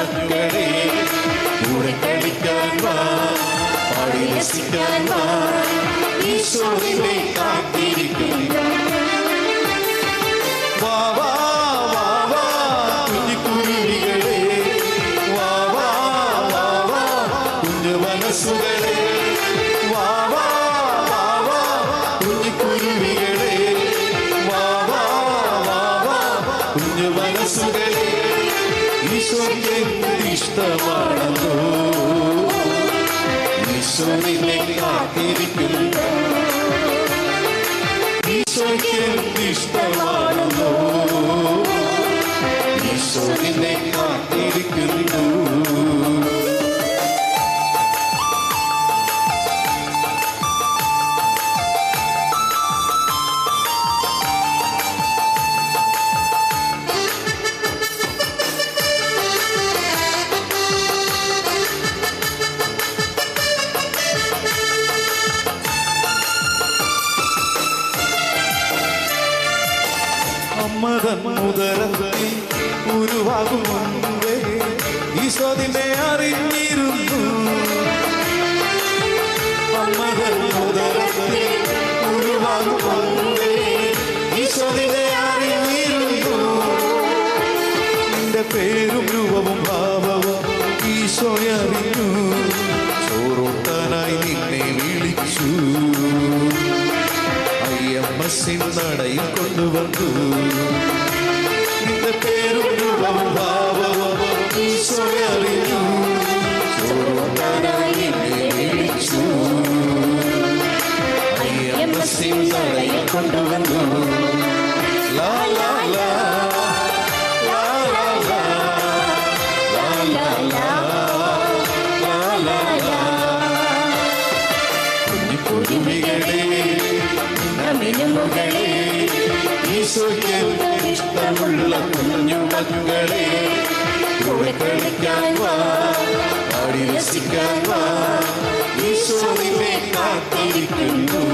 பக்தரே உரை கழிக்கான் வா பாடி ரசிக்கான் வா ஈஸ்வரனை காத்திருக்கின்றான் வா வா வா வா குஞ்சு குருவிகளே வா வா வா வா குருவிகளே ഈശോയെ ഇഷ്ടമാണല്ലോ ഈശോയിനെ കാത്തിരിക്കുന്നു ഈശോയ്ക്ക് ഇഷ്ടമാണല്ലോ ഈശോയിനെ കാ സമുദരത്തിൽ ഉരുവാകും മുമ്പേ ഈശോദിനെ അറിഞ്ഞിരുന്നു. സമുദരത്തിൽ ഉരുവാകും മുമ്പേ ഈശോദിനെ അറിഞ്ഞിരുന്നു. നിന്റെ പേരും രൂപവും ഭാവവും ഈശോയെ അറിഞ്ഞു. ചോറൊട്ടനായി നിന്നെ വിളിച്ചു. അയ്യമ്മസിൻ നടയിൽ കൊണ്ടുവന്നു. ഇഷ്ടമുള്ള കുഞ്ഞു മക്കളെ കൂടെ കളിക്കാൻ വാ പാടി രസിക്കാൻ വാ ഈശോ നിന്നെ കാത്തിരിക്കുന്നു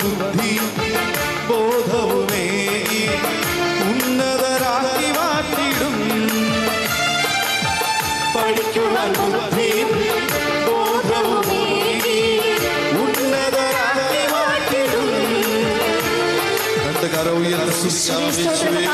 ബുദ്ധി ബോധവുമേ ഉന്നതരാക്കി മാറ്റിടും പഠിക്കുവാൻ ബുദ്ധി ബോധവുമേ ഉന്നതരാക്കി മാറ്റിടും രണ്ട് കരോ ഉയർന്ന സുശാമിച്ചുവേ